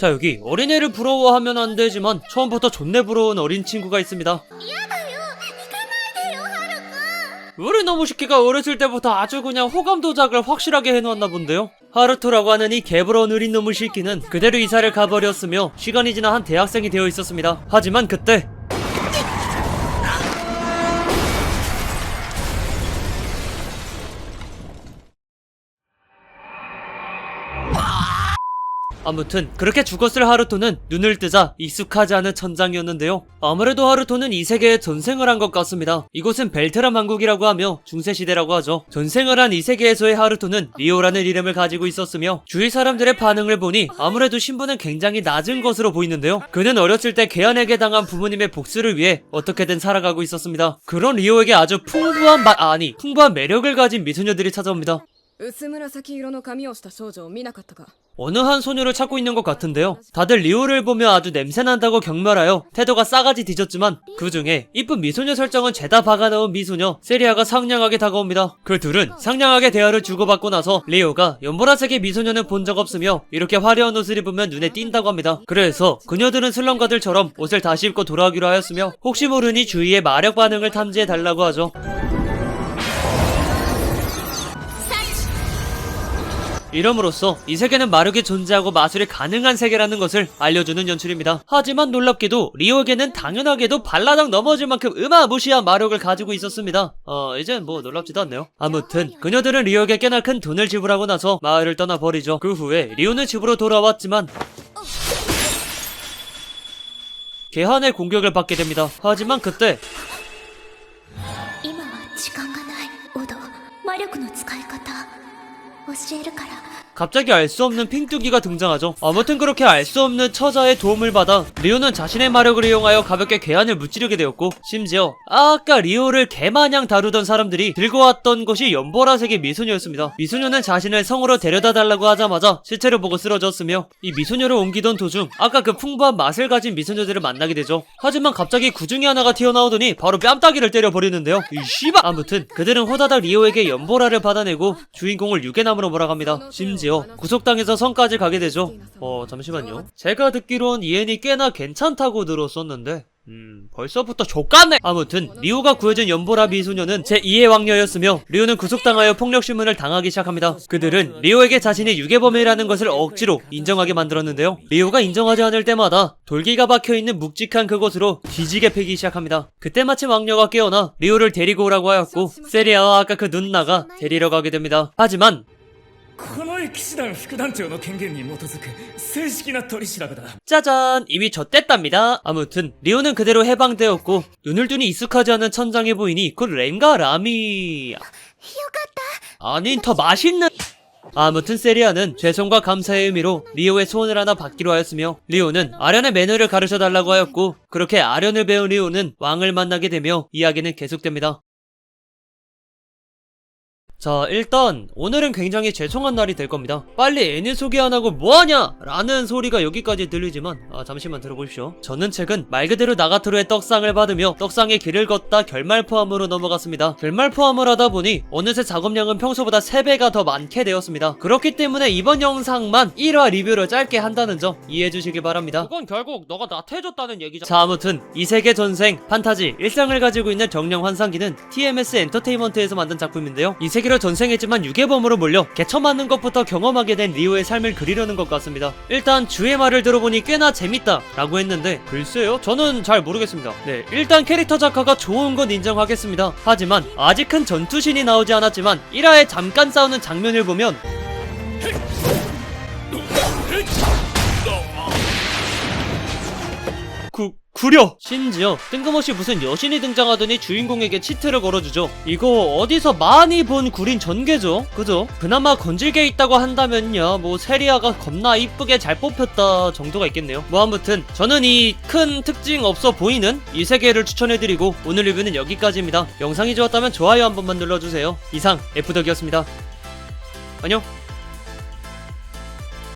자 여기 어린애를 부러워하면 안 되지만 처음부터 존내 부러운 어린 친구가 있습니다. 우리 너무시키가 어렸을 때부터 아주 그냥 호감 도작을 확실하게 해놓았나 본데요. 하루토라고 하는 이 개부러운 어린 놈의 시키는 그대로 이사를 가버렸으며 시간이 지나 한 대학생이 되어 있었습니다. 하지만 그때 아무튼 그렇게 죽었을 하루토는 눈을 뜨자 익숙하지 않은 천장이었는데요. 아무래도 하루토는 이 세계에 전생을 한 것 같습니다. 이곳은 벨트라 왕국이라고 하며 중세시대라고 하죠. 전생을 한 이 세계에서의 하루토는 리오라는 이름을 가지고 있었으며 주위 사람들의 반응을 보니 아무래도 신분은 굉장히 낮은 것으로 보이는데요. 그는 어렸을 때 괴한에게 당한 부모님의 복수를 위해 어떻게든 살아가고 있었습니다. 그런 리오에게 아주 풍부한 마, 아니 풍부한 매력을 가진 미소녀들이 찾아옵니다. 薄紫色の髪をした少女を見なかったか 어느 한 소녀를 찾고 있는 것 같은데요. 다들 리오를 보며 아주 냄새난다고 경멸하여 태도가 싸가지 뒤졌지만 그 중에 이쁜 미소녀 설정은 죄다 박아넣은 미소녀 세리아가 상냥하게 다가옵니다. 그 둘은 상냥하게 대화를 주고받고 나서 리오가 연보라색의 미소녀는 본 적 없으며 이렇게 화려한 옷을 입으면 눈에 띈다고 합니다. 그래서 그녀들은 슬럼가들처럼 옷을 다시 입고 돌아오기로 하였으며 혹시 모르니 주위의 마력 반응을 탐지해 달라고 하죠. 이름으로써 이 세계는 마력이 존재하고 마술이 가능한 세계라는 것을 알려주는 연출입니다. 하지만 놀랍게도 리오에게는 당연하게도 발라당 넘어질 만큼 어마무시한 마력을 가지고 있었습니다. 어, 이젠 뭐 놀랍지도 않네요. 아무튼 그녀들은 리오에게 꽤나 큰 돈을 지불하고 나서 마을을 떠나버리죠. 그 후에 리오는 집으로 돌아왔지만 개한의 공격을 받게 됩니다. 하지만 그때 갑자기 알 수 없는 핑뚜기가 등장하죠. 아무튼 그렇게 알 수 없는 처자의 도움을 받아 리오는 자신의 마력을 이용하여 가볍게 괴한을 무찌르게 되었고 심지어 아까 리오를 개마냥 다루던 사람들이 들고 왔던 것이 연보라색의 미소녀였습니다. 미소녀는 자신을 성으로 데려다 달라고 하자마자 시체를 보고 쓰러졌으며 이 미소녀를 옮기던 도중 아까 그 풍부한 맛을 가진 미소녀들을 만나게 되죠. 하지만 갑자기 그 중에 하나가 튀어나오더니 바로 뺨따기를 때려버리는데요. 이 씨발! 아무튼 그들은 호다닥 리오에게 연보라를 받아내고 주인공을 유괴 남으로 몰아갑니다. 심지어 구속당해서 성까지 가게 되죠. 어 잠시만요. 제가 듣기론 이엔이 꽤나 괜찮다고 들었었는데 음, 벌써부터 족같네! 아무튼, 리오가 구해준 연보라 미소녀는 제2의 왕녀였으며, 리오는 구속당하여 폭력신문을 당하기 시작합니다. 그들은 리오에게 자신이 유괴범이라는 것을 억지로 인정하게 만들었는데요. 리오가 인정하지 않을 때마다 돌기가 박혀있는 묵직한 그곳으로 뒤지게 패기 시작합니다. 그때 마침 왕녀가 깨어나 리오를 데리고 오라고 하였고, 세리아와 아까 그 누나가 데리러 가게 됩니다. 하지만, この騎士団副団長の権限に基づく正式な取り調べだ 짜잔 이미 젖됐답니다 아무튼 리오는 그대로 해방되었고 눈을 뜨니 익숙하지 않은 천장에 보이니 그 렌가 라미 아닌 더 맛있는 아무튼 세리아는 죄송과 감사의 의미로 리오의 소원을 하나 받기로 하였으며 리오는 아련의 매너를 가르쳐 달라고 하였고 그렇게 아련을 배운 리오는 왕을 만나게 되며 이야기는 계속됩니다 자 일단 오늘은 굉장히 죄송한 날이 될 겁니다. 빨리 애니 소개 안 하고 뭐하냐? 라는 소리가 여기까지 들리지만 아 잠시만 들어보십시오. 저는 최근 말 그대로 나가토로의 떡상을 받으며 떡상의 길을 걷다 결말 포함으로 넘어갔습니다. 결말 포함을 하다 보니 어느새 작업량은 평소보다 3배가 더 많게 되었습니다. 그렇기 때문에 이번 영상만 1화 리뷰를 짧게 한다는 점 이해해 주시기 바랍니다. 그건 결국 너가 나태해졌다는 얘기죠 자 아무튼 이 세계 전생 판타지 일상을 가지고 있는 정령 환상기는 TMS 엔터테인먼트에서 만든 작품인데요. 이 세계 로 전생했지만 유괴범으로 몰려 개처맞는 것부터 경험하게 된 리오의 삶을 그리려는 것 같습니다. 일단 주의 말을 들어보니 꽤나 재밌다 라고 했는데 글쎄요 저는 잘 모르겠습니다. 네 일단 캐릭터 작화가 좋은 건 인정하겠습니다. 하지만 아직은 전투신이 나오지 않았지만 1화에 잠깐 싸우는 장면을 보면 구, 구려! 심지어 뜬금없이 무슨 여신이 등장하더니 주인공에게 치트를 걸어주죠. 이거 어디서 많이 본 구린 전개죠? 그죠? 그나마 건질게 있다고 한다면요. 뭐 세리아가 겁나 이쁘게 잘 뽑혔다 정도가 있겠네요. 뭐 아무튼 저는 이 큰 특징 없어 보이는 이 세계를 추천해드리고 오늘 리뷰는 여기까지입니다. 영상이 좋았다면 좋아요 한 번만 눌러주세요. 이상 F덕이었습니다. 안녕!